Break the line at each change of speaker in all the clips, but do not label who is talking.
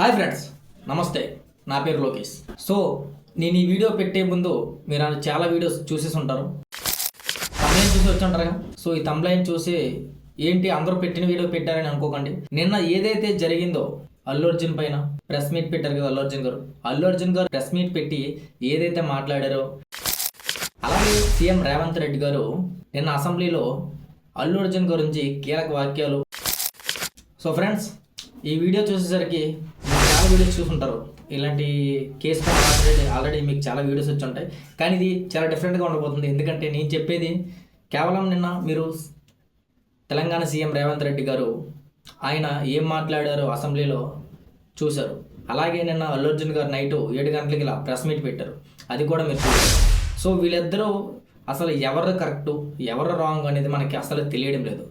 Hi friends నమస్తే. నా పేరు లోకేష్. సో నేను ఈ వీడియో పెట్టే ముందు మీరు అలా చాలా వీడియోస్ చూసేసి ఉంటారు. తమ్లైన్ చూసి వచ్చుంటారు సో ఈ తమ్లైన్ చూసి ఏంటి అందరూ పెట్టిన వీడియో పెట్టారని అనుకోకండి. నిన్న ఏదైతే జరిగిందో అల్లు అర్జున్ పైన ప్రెస్ మీట్ పెట్టారు కదా అల్లు అర్జున్ గారు. అల్లు అర్జున్ గారు ప్రెస్ మీట్ పెట్టి ఏదైతే మాట్లాడారో అలాగే సీఎం రేవంత్ రెడ్డి గారు నిన్న అసెంబ్లీలో అల్లు అర్జున్ గురించి కీలక వాక్యాలు సో ఫ్రెండ్స్ ఈ వీడియో చూసేసరికి మీరు చాలా వీడియోస్ చూసుంటారు ఇలాంటి కేసు ఆల్రెడీ ఆల్రెడీ మీకు చాలా వీడియోస్ వచ్చి ఉంటాయి. కానీ ఇది చాలా డిఫరెంట్గా ఉండబోతుంది. ఎందుకంటే నేను చెప్పేది కేవలం నిన్న మీరు తెలంగాణ సీఎం రేవంత్ రెడ్డి గారు ఆయన ఏం మాట్లాడారో అసెంబ్లీలో చూశారు. అలాగే నిన్న అల్లు అర్జున్ గారు నైట్ ఏడు గంటలకి ఇలా ప్రెస్ మీట్ పెట్టారు. అది కూడా మీరు చూశారు. సో వీళ్ళిద్దరూ అసలు ఎవరు కరెక్టు ఎవరు రాంగ్ అనేది మనకి అసలు తెలియడం లేదు.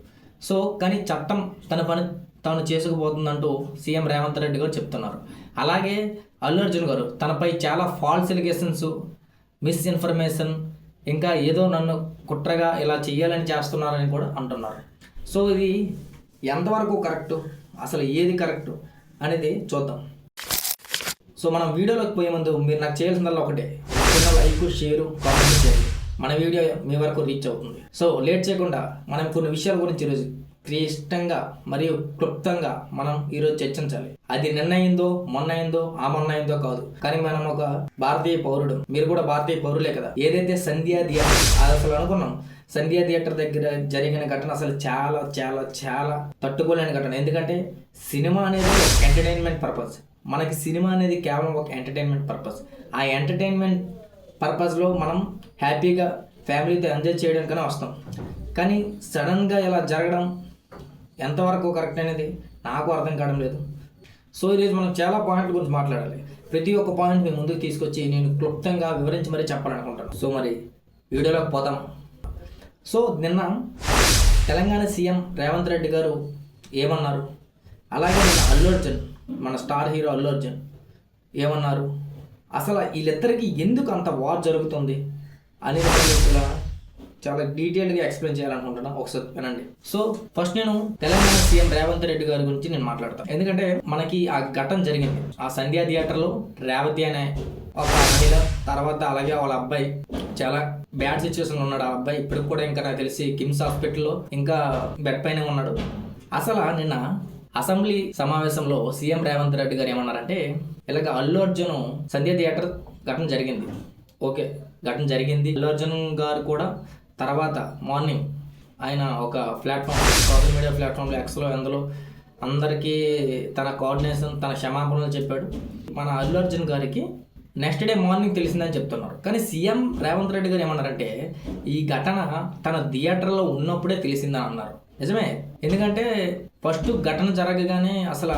సో కానీ చట్టం తన పని తాను చేసుకుపోతుందంటూ సీఎం రేవంత్ రెడ్డి గారు చెప్తున్నారు. అలాగే అల్లు అర్జున్ గారు తనపై చాలా ఫాల్స్ ఎలిగేషన్స్ మిస్ఇన్ఫర్మేషన్ ఇంకా ఏదో నన్ను కుట్రగా ఇలా చేయాలని చేస్తున్నారని కూడా అంటున్నారు. సో ఇది ఎంతవరకు కరెక్టు అసలు ఏది కరెక్టు అనేది చూద్దాం. సో మనం వీడియోలోకి పోయే ముందు మీరు నాకు చేయాల్సిందల్లా ఒకటే. చిన్న లైక్ షేరు కామెంట్ చేయండి. మన వీడియో మీ వరకు రీచ్ అవుతుంది. సో లేట్ చేయకుండా మనం కొన్ని విషయాల గురించి ఈరోజు క్లిష్టంగా మరియు క్లుప్తంగా మనం ఈరోజు చర్చించాలి. అది నిన్న అయిందో మొన్న అయిందో ఆ మొన్న అయిందో కాదు. కానీ మనం ఒక భారతీయ పౌరుడు. మీరు కూడా భారతీయ పౌరులే కదా. ఏదైతే సంధ్యా థియేటర్ అసలు అనుకున్నాం. సంధ్యా థియేటర్ దగ్గర జరిగిన ఘటన అసలు చాలా చాలా చాలా తట్టుకోలేని ఘటన. ఎందుకంటే సినిమా అనేది ఎంటర్టైన్మెంట్ పర్పస్ మనకి సినిమా అనేది కేవలం ఒక ఎంటర్టైన్మెంట్ పర్పస్ ఆ ఎంటర్టైన్మెంట్ పర్పస్లో మనం హ్యాపీగా ఫ్యామిలీతో ఎంజాయ్ చేయడానికనే వస్తాం. కానీ సడన్గా ఇలా జరగడం ఎంతవరకు కరెక్ట్ అనేది నాకు అర్థం కావడం లేదు. సో ఈరోజు మనం చాలా పాయింట్ల గురించి మాట్లాడాలి. ప్రతి ఒక్క పాయింట్ మీ ముందుకు తీసుకొచ్చి నేను క్లుప్తంగా వివరించి మరీ చెప్పాలనుకుంటాను సో మరి వీడియోలోకి పోతాం సో నిన్న తెలంగాణ సీఎం రేవంత్ రెడ్డి గారు ఏమన్నారు? అలాగే మన అల్లు అర్జున్ మన స్టార్ హీరో అల్లు అర్జున్ ఏమన్నారు? అసలు వీళ్ళిద్దరికి ఎందుకు అంత వార్ జరుగుతుంది? అనేది చాలా డీటెయిల్డ్గా ఎక్స్ప్లెయిన్ చేయాలనుకుంటున్నా. ఒకసారి వినండి. సో ఫస్ట్ నేను తెలంగాణ సీఎం రేవంత్ రెడ్డి గారి గురించి నేను మాట్లాడతాను ఎందుకంటే మనకి ఆ ఘటన జరిగింది. ఆ సంధ్యా థియేటర్లో రేవతి అనే ఒక మహిళ తర్వాత అలాగే వాళ్ళ అబ్బాయి చాలా బ్యాడ్ సిచ్యువేషన్లో ఉన్నాడు ఆ అబ్బాయి. ఇప్పటికి కూడా ఇంకా నాకు తెలిసి కిమ్స్ హాస్పిటల్లో ఇంకా బెడ్ పైన ఉన్నాడు. అసలు నిన్న అసెంబ్లీ సమావేశంలో సీఎం రేవంత్ రెడ్డి గారు ఏమన్నారంటే ఇలాగ అల్లు అర్జున్ సంధ్య థియేటర్ ఘటన జరిగింది. ఓకే ఘటన జరిగింది. అల్లు అర్జున్ గారు కూడా తర్వాత మార్నింగ్ ఆయన ఒక ప్లాట్ఫామ్ సోషల్ మీడియా ప్లాట్ఫామ్లో ఎక్స్లో అందులో అందరికీ తన కోఆర్డినేషన్ తన క్షమాపణలు చెప్పాడు. మన అల్లు అర్జున్ గారికి నెక్స్ట్ డే మార్నింగ్ తెలిసిందని చెప్తున్నారు. కానీ సీఎం రేవంత్ రెడ్డి గారు ఏమన్నారంటే ఈ ఘటన తన థియేటర్లో ఉన్నప్పుడే తెలిసిందని అన్నారు. నిజమే? ఎందుకంటే ఫస్ట్ ఘటన జరగగానే అసలు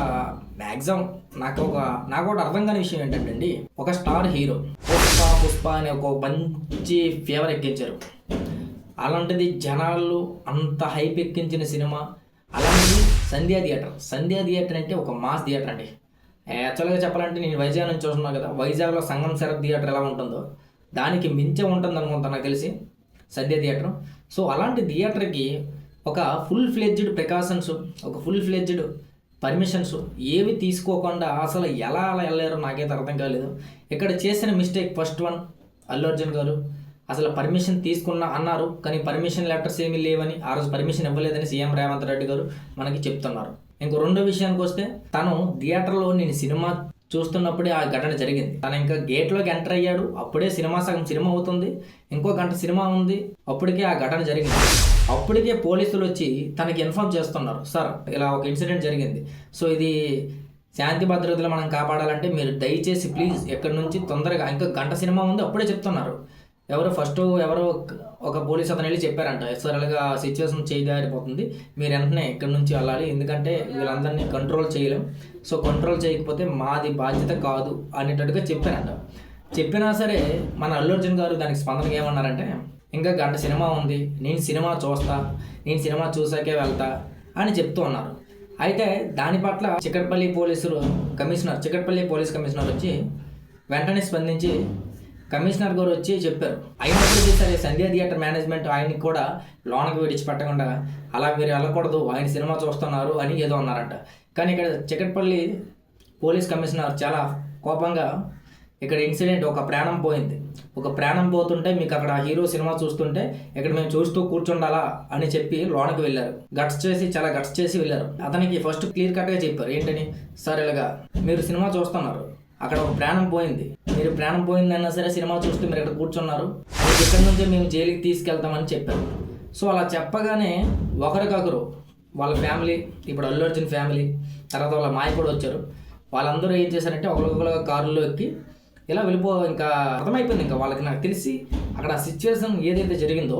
మ్యాక్సిమం నాకు ఒక నాకు ఒకటి అర్థం కాని విషయం ఏంటంటే అండి ఒక స్టార్ హీరో పుష్ప పుష్ప అనే ఒక మంచి ఫేవర్ ఎక్కించారు. అలాంటిది జనాలు అంత హైప్ ఎక్కించిన సినిమా. అలాంటిది సంధ్యా థియేటర్. సంధ్యా థియేటర్ అంటే ఒక మాస్ థియేటర్ అండి. యాక్చువల్గా చెప్పాలంటే నేను వైజాగ్ నుంచి చూస్తున్నాను కదా. వైజాగ్లో సంగం శరత్ థియేటర్ ఎలా ఉంటుందో. దానికి మించే ఉంటుంది అనుకుంటా నాకు తెలిసి సంధ్య థియేటర్. సో అలాంటి థియేటర్కి ఒక ఫుల్ ఫ్లెడ్జ్డ్ ప్రికాషన్స్ ఒక ఫుల్ ఫ్లెడ్జ్డ్ పర్మిషన్స్ ఏవి తీసుకోకుండా అసలు ఎలా అలా వెళ్ళారో నాకైతే అర్థం కాలేదు. ఇక్కడ చేసిన mistake first one Allu Arjun గారు. అసలు పర్మిషన్ తీసుకున్నా అన్నారు కానీ పర్మిషన్ లెటర్స్ ఏమీ లేవని ఆ రోజు పర్మిషన్ ఇవ్వలేదని సీఎం రేవంత్ రెడ్డి గారు మనకి చెప్తున్నారు. ఇంకో రెండో విషయానికి వస్తే తను థియేటర్లో నేను సినిమా చూస్తున్నప్పుడే ఆ ఘటన జరిగింది. తను ఇంకా గేట్లోకి ఎంటర్ అయ్యాడు అప్పుడే సినిమా సగం సినిమా అవుతుంది ఇంకో గంట సినిమా ఉంది అప్పటికే ఆ ఘటన జరిగింది. అప్పటికే పోలీసులు వచ్చి తనకి ఇన్ఫార్మ్ చేస్తున్నారు సార్ ఇలా ఒక ఇన్సిడెంట్ జరిగింది. సో ఇది శాంతి భద్రతలు మనం కాపాడాలంటే మీరు దయచేసి ప్లీజ్ ఎక్కడి నుంచి తొందరగా ఇంకా గంట సినిమా ఉంది అప్పుడే చెప్తున్నారు. ఎవరో ఫస్ట్ ఎవరో ఒక పోలీస్ అతను వెళ్ళి చెప్పారంట సార్ అలాగా సిచ్యువేషన్ చేయదారిపోతుంది మీరు వెంటనే ఇక్కడి నుంచి వెళ్ళాలి? ఎందుకంటే వీళ్ళందరినీ కంట్రోల్ చేయలేం. సో కంట్రోల్ చేయకపోతే మాది బాధ్యత కాదు అనేటట్టుగా చెప్పారంట. చెప్పినా సరే మన అల్లు అర్జున్ గారు దానికి స్పందనగా ఏమన్నారంటే ఇంకా గంట సినిమా ఉంది. నేను సినిమా చూస్తా. నేను సినిమా చూసాకే వెళ్తా అని చెప్తూ ఉన్నారు. అయితే దాని పట్ల చికట్పల్లి పోలీసులు కమిషనర్ చికట్పల్లి పోలీస్ కమిషనర్ వచ్చి వెంటనే స్పందించి కమిషనర్ గారు వచ్చి చెప్పారు. అయినప్పటికీ సరే సంధ్యా థియేటర్ మేనేజ్మెంట్ ఆయనకి కూడా లోనకి విడిచిపెట్టకుండా అలా మీరు వెళ్ళకూడదు ఆయన సినిమా చూస్తున్నారు అని ఏదో అన్నారంట. కానీ ఇక్కడ చికట్పల్లి పోలీస్ కమిషనర్ చాలా కోపంగా ఇక్కడ ఇన్సిడెంట్ ఒక ప్రాణం పోయింది. ఒక ప్రాణం పోతుంటే మీకు అక్కడ హీరో సినిమా చూస్తుంటే ఇక్కడ మేము చూస్తూ కూర్చుండాలా అని చెప్పి లోనకి వెళ్ళారు. గట్స్ చేసి చాలా గట్స్ చేసి వెళ్ళారు. అతనికి ఫస్ట్ క్లియర్ కట్గా చెప్పారు. ఏంటని? సార్ ఇలాగా మీరు సినిమా చూస్తున్నారు. అక్కడ ఒక ప్రాణం పోయింది. మీరు ప్రాణం పోయిందన్నా సరే సినిమా చూస్తూ మీరు ఇక్కడ కూర్చున్నారు. మీకు ఇక్కడ నుంచే మేము జైలుకి తీసుకెళ్తామని చెప్పారు. సో అలా చెప్పగానే ఒకరికొకరు వాళ్ళ ఫ్యామిలీ ఇప్పుడు అల్లు అర్జున్ ఫ్యామిలీ తర్వాత వాళ్ళ మాయ కూడా వచ్చారు. వాళ్ళందరూ ఏం చేశారంటే ఒకరికొకరు కారులో ఎక్కి ఇలా వెళ్ళిపో ఇంకా అర్థమైపోయింది. ఇంకా వాళ్ళకి నాకు తెలిసి అక్కడ ఆ సిచ్యువేషన్ ఏదైతే జరిగిందో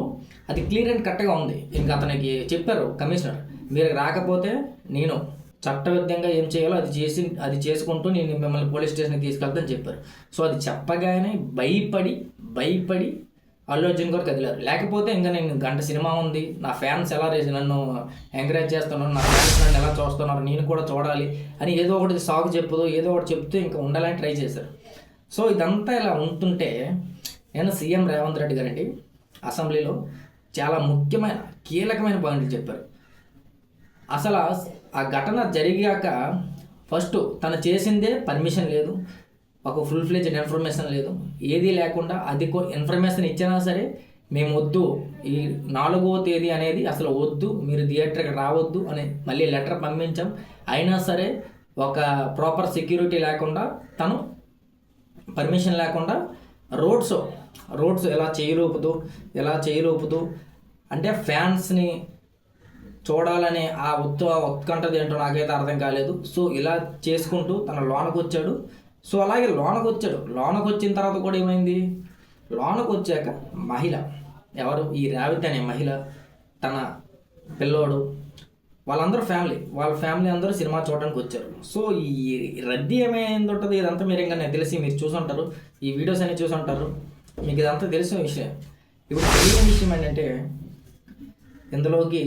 అది క్లియర్ అండ్ కరెక్ట్గా ఉంది. ఇంకా అతనికి చెప్పారు కమిషనర్ మీరు రాకపోతే నేను చట్టబద్ధంగా ఏం చేయాలో అది చేసి అది చేసుకుంటూ నేను మిమ్మల్ని పోలీస్ స్టేషన్కి తీసుకెళ్తాను చెప్పారు. సో అది చెప్పగానే భయపడి భయపడి అల్లు అర్జున్ గారు కదిలారు. లేకపోతే ఇంకా నేను గంట సినిమా ఉంది నా ఫ్యాన్స్ ఎలా నన్ను ఎంకరేజ్ చేస్తున్నారు నా ఫ్యాన్స్ నన్ను ఎలా చూస్తున్నారు నేను కూడా చూడాలి అని ఏదో ఒకటి సాగు చెప్పదు ఏదో ఒకటి చెప్తూ ఇంకా ఉండాలని ట్రై చేశారు. సో ఇదంతా ఇలా ఉంటుంటే నేను సీఎం రేవంత్ రెడ్డి గారండి అసెంబ్లీలో చాలా ముఖ్యమైన కీలకమైన పాయింట్లు చెప్పారు. అసలు ఆ- ఘటన జరిగాక ఫస్ట్ తను చేసిందే పర్మిషన్ లేదు. ఒక ఫుల్ ఫ్లెజ్డ్ ఇన్ఫర్మేషన్ లేదు. ఏది లేకుండా అది ఇన్ఫర్మేషన్ ఇచ్చినా సరే మేము వద్దు ఈ నాలుగవ తేదీ అనేది అసలు వద్దు. మీరు థియేటర్కి రావద్దు అని మళ్ళీ లెటర్ పంపించాం. అయినా సరే ఒక ప్రాపర్ సెక్యూరిటీ లేకుండా తను పర్మిషన్ లేకుండా రోడ్స్ రోడ్స్ ఎలా చేయరూపుతూ ఎలా చేయరూపుతూ అంటే ఫ్యాన్స్ని చూడాలనే ఆ ఉత్త ఉత్కంఠది ఏంటో నాకైతే అర్థం కాలేదు. సో ఇలా చేసుకుంటూ తన లోనకు వచ్చాడు సో అలాగే లోనకు వచ్చాడు లోనకు వచ్చిన తర్వాత కూడా ఏమైంది? లోనకు వచ్చాక మహిళ ఎవరు? ఈ రేవతి అనే మహిళ తన పిల్లోడు వాళ్ళందరూ ఫ్యామిలీ వాళ్ళ ఫ్యామిలీ అందరూ సినిమా చూడడానికి వచ్చారు. సో ఈ రద్దీ ఏమైంది ఉంటుంది ఇదంతా మీరు ఇంకా నేను తెలిసి మీరు చూసుంటారు. ఈ వీడియోస్ అన్ని చూసుంటారు. మీకు ఇదంతా తెలిసిన విషయం. ఇప్పుడు తెలియని విషయం ఏంటంటే ఇందులోకి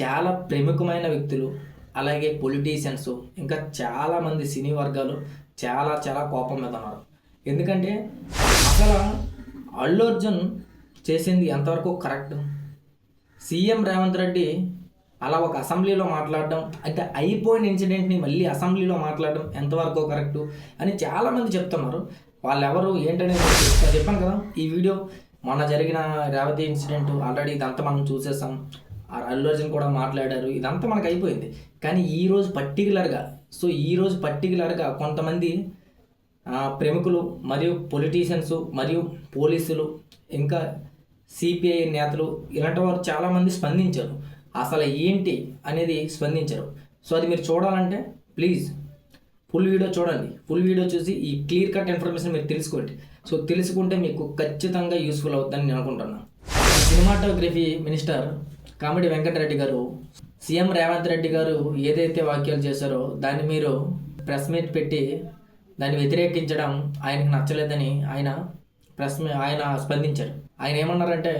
చాలా ప్రముఖమైన వ్యక్తులు అలాగే పొలిటీషియన్స్ ఇంకా చాలామంది సినీ వర్గాలు చాలా చాలా కోపం మీద ఉన్నారు ఎందుకంటే అసలు అల్లు అర్జున్ చేసింది ఎంతవరకు కరెక్ట్ సీఎం రేవంత్ రెడ్డి అలా ఒక అసెంబ్లీలో మాట్లాడడం అంటే అయిపోయిన ఇన్సిడెంట్ని మళ్ళీ అసెంబ్లీలో మాట్లాడడం ఎంతవరకు కరెక్టు అని చాలామంది చెప్తున్నారు. వాళ్ళెవరు ఏంటనేది చెప్పాను కదా ఈ వీడియో మొన్న జరిగిన రేవతి ఇన్సిడెంట్ ఆల్రెడీ ఇదంతా మనం చూసేసాం. ఆ అల్లు అర్జున్ కూడా మాట్లాడారు. ఇదంతా మనకు అయిపోయింది. కానీ ఈరోజు పర్టికులర్గా సో ఈ రోజు పర్టికులర్గా కొంతమంది ప్రముఖులు మరియు పొలిటీషియన్స్ మరియు పోలీసులు ఇంకా సిపిఐ నేతలు ఇలాంటి వారు చాలామంది స్పందించారు. అసలు ఏంటి అనేది స్పందించారు. సో అది మీరు చూడాలంటే ప్లీజ్ ఫుల్ వీడియో చూడండి. ఫుల్ వీడియో చూసి ఈ క్లియర్ కట్ ఇన్ఫర్మేషన్ మీరు తెలుసుకోండి. సో తెలుసుకుంటే మీకు ఖచ్చితంగా యూస్ఫుల్ అవుతుందని నేను అనుకుంటున్నాను సినిమాటోగ్రఫీ మినిస్టర్ కామెడీ వెంకటరెడ్డి గారు సీఎం రేవంత్ రెడ్డి గారు ఏదైతే వ్యాఖ్యలు చేశారో దాన్ని మీరు ప్రెస్ మీట్ పెట్టి దాన్ని వ్యతిరేకించడం ఆయనకు నచ్చలేదని ఆయన ప్రెస్ ఆయన స్పందించారు. ఆయన ఏమన్నారంటే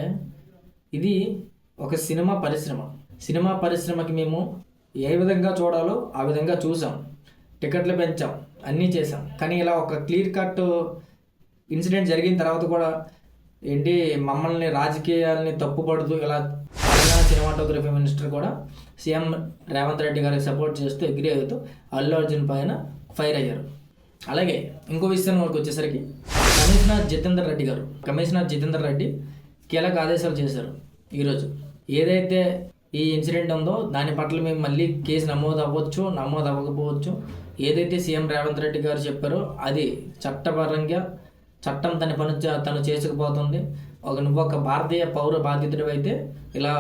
ఇది ఒక సినిమా పరిశ్రమ. సినిమా పరిశ్రమకి మేము ఏ విధంగా చూడాలో ఆ విధంగా చూసాం. టికెట్లు పెంచాం. అన్నీ చేసాం కానీ ఇలా ఒక క్లియర్ కట్ ఇన్సిడెంట్ జరిగిన తర్వాత కూడా ఏంటి మమ్మల్ని రాజకీయాలని తప్పుపడుతూ ఇలా తెలంగాణ సినిమాటోగ్రఫీ మినిస్టర్ కూడా సీఎం రేవంత్ రెడ్డి గారికి సపోర్ట్ చేస్తూ అగ్రి అవుతూ అల్లు అర్జున్ పైన ఫైర్ అయ్యారు. అలాగే ఇంకో విషయం వరకు వచ్చేసరికి కమిషనర్ జితేందర్ రెడ్డి గారు. కమిషనర్ జితేందర్ రెడ్డి కీలక ఆదేశాలు చేశారు ఈరోజు. ఏదైతే ఈ ఇన్సిడెంట్ ఉందో దాని పట్ల మేము మళ్ళీ కేసు నమోదు అవ్వచ్చు నమోదు అవ్వకపోవచ్చు ఏదైతే సీఎం రేవంత్ రెడ్డి గారు చెప్పారో అది చట్టపరంగా చట్టం తన పని తను చేసుకుపోతుంది. ఒక నువ్వు ఒక భారతీయ పౌర బాధితుడు అయితే ఇలా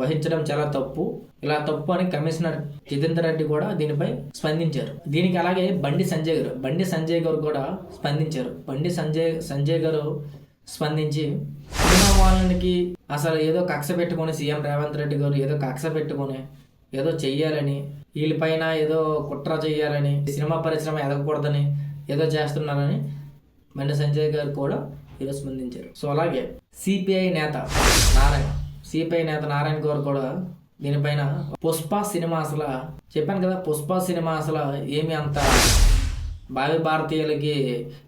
వహించడం చాలా తప్పు. ఇలా తప్పు అని కమిషనర్ జితేందర్ రెడ్డి కూడా దీనిపై స్పందించారు. దీనికి అలాగే బండి సంజయ్ గారు బండి సంజయ్ గారు కూడా స్పందించారు. బండి సంజయ్ సంజయ్ గారు స్పందించి సినిమా వాళ్ళకి అసలు ఏదో కక్ష పెట్టుకొని సీఎం రేవంత్ రెడ్డి గారు ఏదో కక్ష పెట్టుకొని ఏదో చెయ్యాలని వీళ్ళపైన ఏదో కుట్ర చేయాలని సినిమా పరిశ్రమ ఎదగకూడదని ఏదో చేస్తున్నారని బండి సంజయ్ గారు కూడా ఈరోజు స్పందించారు. సో అలాగే సిపిఐ నేత నారాయణ సిపిఐ నేత నారాయణ గారు కూడా దీనిపైన పుష్ప సినిమా అసలు చెప్పాను కదా పుష్ప సినిమా అసలు ఏమి అంత భావి భారతీయులకి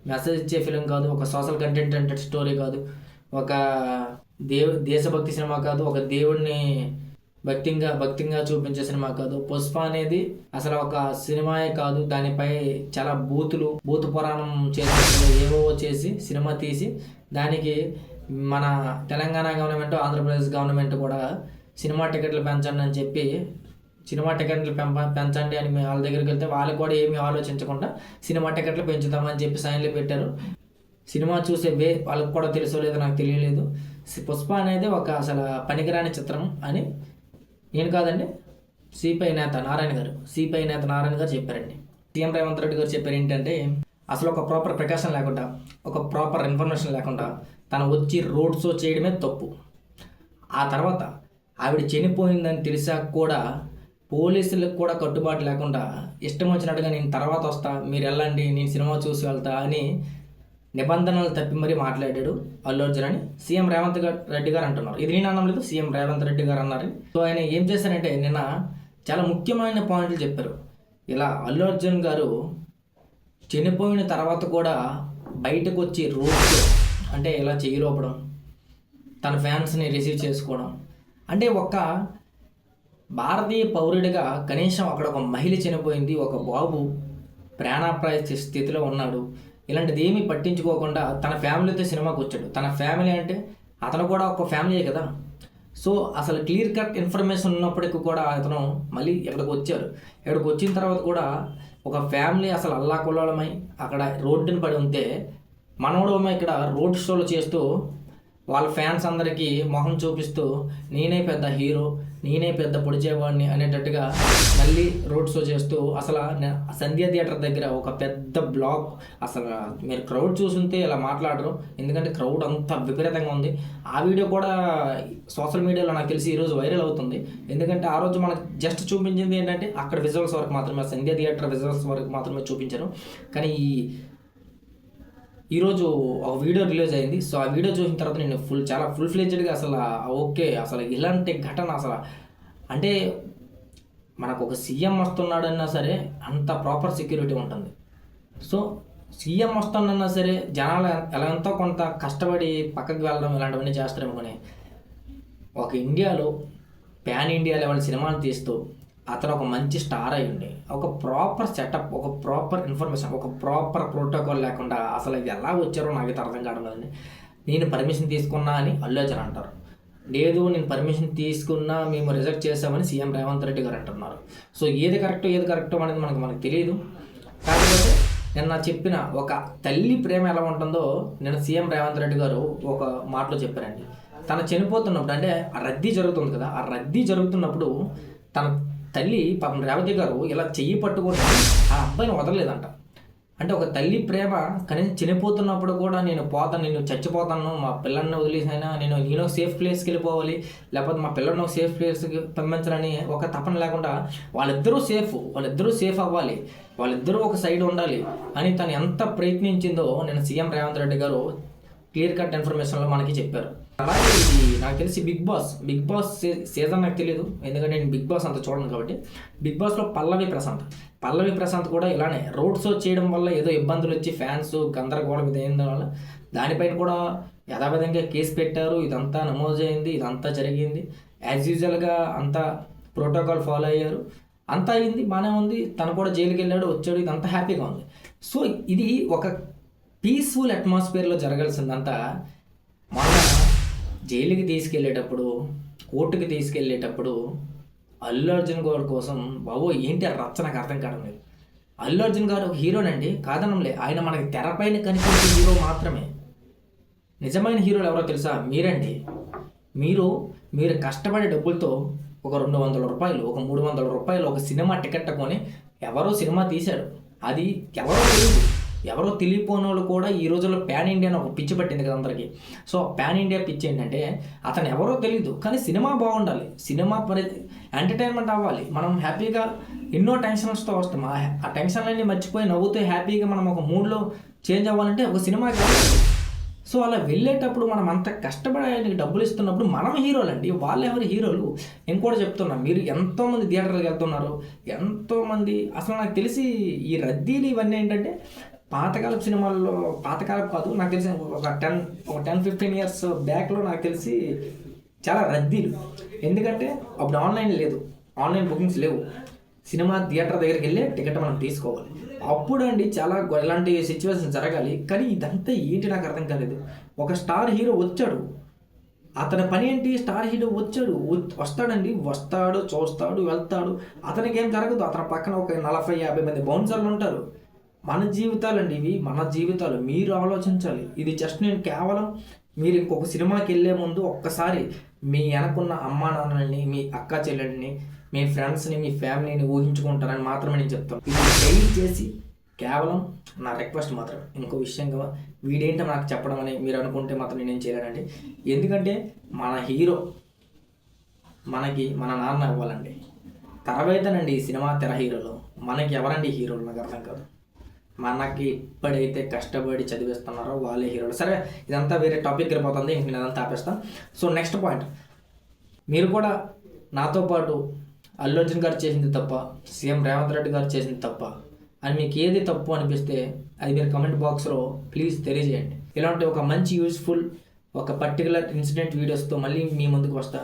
మెసేజ్ ఇచ్చే ఫిలిం కాదు ఒక సోషల్ కంటెంట్ అంటే స్టోరీ కాదు ఒక దేవు దేశభక్తి సినిమా కాదు ఒక దేవుడిని భక్తిగా భక్తిగా చూపించే సినిమా కాదు. పుష్ప అనేది అసలు ఒక సినిమాయే కాదు. దానిపై చాలా బూతులు బూతు పురాణం చేసి ఏవో చేసి సినిమా తీసి దానికి మన తెలంగాణ గవర్నమెంట్ ఆంధ్రప్రదేశ్ గవర్నమెంట్ కూడా సినిమా టికెట్లు పెంచండి అని చెప్పి సినిమా టికెట్లు పెంప పెంచండి అని మేము వాళ్ళ దగ్గరికి వెళ్తే వాళ్ళు కూడా ఏమీ ఆలోచించకుండా సినిమా టికెట్లు పెంచుతామని చెప్పి సైన్లు పెట్టారు. సినిమా చూసే వే వాళ్ళకి కూడా తెలుసో లేదో నాకు తెలియలేదు. పుష్ప అనేది ఒక అసలు పనికిరాని చిత్రం అని నేను కాదండి సిపిఐ నేత నారాయణ గారు. సిపిఐ నేత నారాయణ గారు చెప్పారండి. సీఎం రేవంత్ రెడ్డి గారు చెప్పారు ఏంటంటే అసలు ఒక ప్రాపర్ ప్రికాషన్ లేకుండా ఒక ప్రాపర్ ఇన్ఫర్మేషన్ లేకుండా తను వచ్చి రోడ్ షో చేయడమే తప్పు. ఆ తర్వాత ఆవిడ చనిపోయిందని తెలిసాక కూడా పోలీసులకు కూడా కట్టుబాటు లేకుండా ఇష్టం వచ్చినట్టుగా నేను తర్వాత వస్తా మీరు వెళ్ళండి నేను సినిమా చూసి వెళ్తా అని నిబంధనలు తప్పి మరీ మాట్లాడాడు అల్లు అర్జున్ అని. సీఎం రేవంత్ రెడ్డి గారు అంటున్నారు. ఇది నేను అనడం లేదు సీఎం రేవంత్ రెడ్డి గారు అన్నారు. సో ఆయన ఏం చేశారంటే నిన్న చాలా ముఖ్యమైన పాయింట్లు చెప్పారు. ఇలా అల్లు అర్జున్ గారు చనిపోయిన తర్వాత కూడా బయటకు వచ్చి రోడ్ అంటే ఇలా చేయిలోపడం తన ఫ్యాన్స్ని రిసీవ్ చేసుకోవడం అంటే ఒక భారతీయ పౌరుడిగా కనీసం అక్కడ ఒక మహిళ చనిపోయింది ఒక బాబు ప్రాణాప్రాయ స్థితిలో ఉన్నాడు ఇలాంటిది ఏమీ పట్టించుకోకుండా తన ఫ్యామిలీతో సినిమాకి వచ్చాడు. తన ఫ్యామిలీ అంటే అతను కూడా ఒక ఫ్యామిలీయే కదా. సో అసలు క్లియర్ కట్ ఇన్ఫర్మేషన్ ఉన్నప్పటికీ కూడా అతను మళ్ళీ ఇక్కడికి వచ్చారు. ఇక్కడికి వచ్చిన తర్వాత కూడా ఒక ఫ్యామిలీ అసలు అల్లాకుల్లాళమై అక్కడ రోడ్డుని పడి ఉంటే మనోడమే ఇక్కడ రోడ్ షోలు చేస్తూ వాళ్ళ ఫ్యాన్స్ అందరికీ మొహం చూపిస్తూ నేనే పెద్ద హీరో నేనే పెద్ద పొడిచేవాడిని అనేటట్టుగా మళ్ళీ రోడ్ షో చేస్తూ అసలు సంధ్య థియేటర్ దగ్గర ఒక పెద్ద బ్లాక్ అసలు మీరు క్రౌడ్ చూసుంటే ఇలా మాట్లాడరు. ఎందుకంటే క్రౌడ్ అంత విపరీతంగా ఉంది. ఆ వీడియో కూడా సోషల్ మీడియాలో నాకు తెలిసి ఈరోజు వైరల్ అవుతుంది. ఎందుకంటే ఆ రోజు మనకు జస్ట్ చూపించింది ఏంటంటే అక్కడ విజువల్స్ వరకు మాత్రమే సంధ్య థియేటర్ విజువల్స్ వరకు మాత్రమే చూపించారు. కానీ ఈ ఈరోజు ఒక వీడియో రిలీజ్ అయింది. సో ఆ వీడియో చూసిన తర్వాత నేను ఫుల్ చాలా ఫుల్ ఫ్లెజ్డ్గా అసలు ఓకే అసలు ఇలాంటి ఘటన అసలు అంటే మనకు ఒక సీఎం వస్తున్నాడన్నా సరే అంత ప్రాపర్ సెక్యూరిటీ ఉంటుంది. సో సీఎం వస్తానన్నా సరే జనాలు ఎలా ఎంతో కొంత కష్టపడి పక్కకి వెళ్ళడం ఇలాంటివన్నీ చేస్తారేమో కానీ ఒక ఇండియాలో ప్యాన్ ఇండియా లెవెల్ సినిమాలు తీస్తూ అతను ఒక మంచి స్టార్ అయ్యండి ఒక ప్రాపర్ సెటప్ ఒక ప్రాపర్ ఇన్ఫర్మేషన్ ఒక ప్రాపర్ ప్రోటోకాల్ లేకుండా అసలు ఇది ఎలా వచ్చారో నాకైతే అర్థం కావడం లేదండి. నేను పర్మిషన్ తీసుకున్నా అని అల్లు అర్జున్ అంటారు. లేదు నేను పర్మిషన్ తీసుకున్నా మేము రిజెక్ట్ చేసామని సీఎం రేవంత్ రెడ్డి గారు అంటున్నారు. సో ఏది కరెక్టో ఏది కరెక్టో అనేది మనకు మనకు తెలియదు కాకపోతే నిన్న చెప్పిన ఒక తల్లి ప్రేమ ఎలా ఉంటుందో నేను సీఎం రేవంత్ రెడ్డి గారు ఒక మాటలో చెప్పారండి. తను చనిపోతున్నప్పుడు అంటే ఆ రద్దీ జరుగుతుంది కదా ఆ రద్దీ జరుగుతున్నప్పుడు తన తల్లి పాపం రేవతి గారు ఇలా చెయ్యి పట్టుకొని ఆ అబ్బాయిని వదలలేదంట. అంటే ఒక తల్లి ప్రేమ కనీసం చనిపోతున్నప్పుడు కూడా నేను పోతాను నేను చచ్చిపోతాను మా పిల్లల్ని వదిలేసైనా నేను నేను సేఫ్ ప్లేస్కి వెళ్ళిపోవాలి లేకపోతే మా పిల్లల్ని ఒక సేఫ్ ప్లేస్కి పంపించాలని ఒక తపన లేకుండా వాళ్ళిద్దరూ సేఫ్ వాళ్ళిద్దరూ సేఫ్ అవ్వాలి వాళ్ళిద్దరూ ఒక సైడ్ ఉండాలి అని తను ఎంత ప్రయత్నించిందో నేను సీఎం రేవంత్ రెడ్డి గారు క్లియర్ కట్ ఇన్ఫర్మేషన్లో మనకి చెప్పారు. ఇది నాకు తెలిసి Bigg Boss Bigg Boss season నాకు తెలియదు ఎందుకంటే నేను బిగ్ బాస్ అంత చూడను కాబట్టి. బిగ్ బాస్లో పల్లవి ప్రశాంత్. పల్లవి ప్రశాంత్ కూడా ఇలానే రోడ్ షో చేయడం వల్ల ఏదో ఇబ్బందులు వచ్చి ఫ్యాన్స్ గందరగోళం ఇది అయిన వల్ల దానిపైన కూడా యథావిధంగా కేసు పెట్టారు. ఇదంతా నమోదైంది ఇదంతా జరిగింది. యాజ్ యూజువల్గా అంతా ప్రోటోకాల్ ఫాలో అయ్యారు. అంతా అయింది బాగానే ఉంది. తను కూడా జైలుకి వెళ్ళాడు వచ్చాడు. ఇదంతా హ్యాపీగా ఉంది. సో ఇది ఒక పీస్ఫుల్ అట్మాస్ఫియర్లో జరగాల్సిందంతా మన జైలుకి తీసుకెళ్ళేటప్పుడు కోర్టుకి తీసుకెళ్ళేటప్పుడు అల్లు అర్జున్ గారి కోసం బాబో ఏంటి ఆ రచ్చ? నాకు అర్థం కావడం లేదు. అల్లు అర్జున్ గారు ఒక హీరోనండి కాదనంలే. ఆయన మనకి తెరపైన కనిపించే హీరో మాత్రమే. నిజమైన హీరోలు ఎవరో తెలుసా? మీరండి. మీరు మీరు కష్టపడే డబ్బులతో ఒక రెండు వందల రూపాయలు ఒక మూడు వందల రూపాయలు ఒక సినిమా టికెట్ కొని ఎవరో సినిమా తీశారు. అది ఎవరో తెలియదు. ఎవరో తెలియపోని వాళ్ళు కూడా ఈ రోజుల్లో ప్యాన్ ఇండియా అని ఒక పిచ్చి పట్టింది కదా అందరికీ. సో ప్యాన్ ఇండియా పిచ్చి ఏంటంటే అతను ఎవరో తెలియదు కానీ సినిమా బాగుండాలి. సినిమా పరి ఎంటర్టైన్మెంట్ అవ్వాలి. మనం హ్యాపీగా ఎన్నో టెన్షన్స్తో వస్తాం. ఆ టెన్షన్లన్నీ మర్చిపోయి నవ్వుతూ హ్యాపీగా మనం ఒక మూడ్లో చేంజ్ అవ్వాలంటే ఒక సినిమా సో అలా వెళ్ళేటప్పుడు మనం అంత కష్టపడి డబ్బులు ఇస్తున్నప్పుడు మనం హీరోలండి. వాళ్ళు ఎవరు? హీరోలు. ఇంకోటి చెప్తున్నా మీరు ఎంతోమంది థియేటర్కి వెళ్తున్నారు. ఎంతోమంది అసలు నాకు తెలిసి ఈ రద్దీలు ఇవన్నీ ఏంటంటే పాతకాలపు సినిమాల్లో పాతకాలపు కాదు నాకు తెలిసి ఒక టెన్ ఒక టెన్ ఫిఫ్టీన్ ఇయర్స్ బ్యాక్లో నాకు తెలిసి చాలా రద్దీలు. ఎందుకంటే అప్పుడు ఆన్లైన్ లేదు. ఆన్లైన్ బుకింగ్స్ లేవు. సినిమా థియేటర్ దగ్గరికి వెళ్ళి టికెట్ మనం తీసుకోవాలి. అప్పుడు అండి చాలా ఇలాంటి సిచ్యువేషన్ జరగాలి. కానీ ఇదంతా ఏంటి నాకు అర్థం కాలేదు. ఒక స్టార్ హీరో వచ్చాడు. అతని పని ఏంటి? స్టార్ హీరో వచ్చాడు. వస్తాడండి. వస్తాడు చూస్తాడు వెళ్తాడు. అతనికి ఏం జరగదు. అతని పక్కన ఒక నలభై యాభై మంది బౌన్సర్లు ఉంటారు. మన జీవితాలు అండి ఇవి మన జీవితాలు. మీరు ఆలోచించాలి. ఇది జస్ట్ నేను కేవలం మీరు ఇంకొక సినిమాకి వెళ్ళే ముందు ఒక్కసారి మీ వెనకున్న అమ్మా నాన్నల్ని మీ అక్క చెల్లెల్ని మీ ఫ్రెండ్స్ని మీ ఫ్యామిలీని ఊహించుకుంటారని మాత్రమే నేను చెప్తాను. ఇది చేసి కేవలం నా రిక్వెస్ట్ మాత్రం ఇంకో విషయంగా వీడేంటో నాకు చెప్పడం అని మీరు అనుకుంటే మాత్రం నేనేం చేయలేనండి. ఎందుకంటే మన హీరో మనకి మన నాన్న ఇవ్వాలండి తర్వాతనండి ఈ సినిమా తెర హీరోలు. మనకి ఎవరండి హీరోలు నాకు అర్థం కాదు. మనకి ఇప్పుడైతే కష్టపడి చదివిస్తున్నారో వాళ్ళే హీరోలు. సరే ఇదంతా వేరే టాపిక్ వెళ్ళిపోతుంది ఇంక నేను అదంతా ఆపేస్తాను సో నెక్స్ట్ పాయింట్ మీరు కూడా నాతో పాటు అల్లు అర్జున్ గారు చేసింది తప్ప సీఎం రేవంత్ రెడ్డి గారు చేసింది తప్ప అని మీకు ఏది తప్పు అనిపిస్తే అది మీరు కమెంట్ బాక్స్లో ప్లీజ్ తెలియజేయండి. ఇలాంటి ఒక మంచి యూస్ఫుల్ ఒక పర్టికులర్ ఇన్సిడెంట్ వీడియోస్తో మళ్ళీ మీ ముందుకు వస్తా.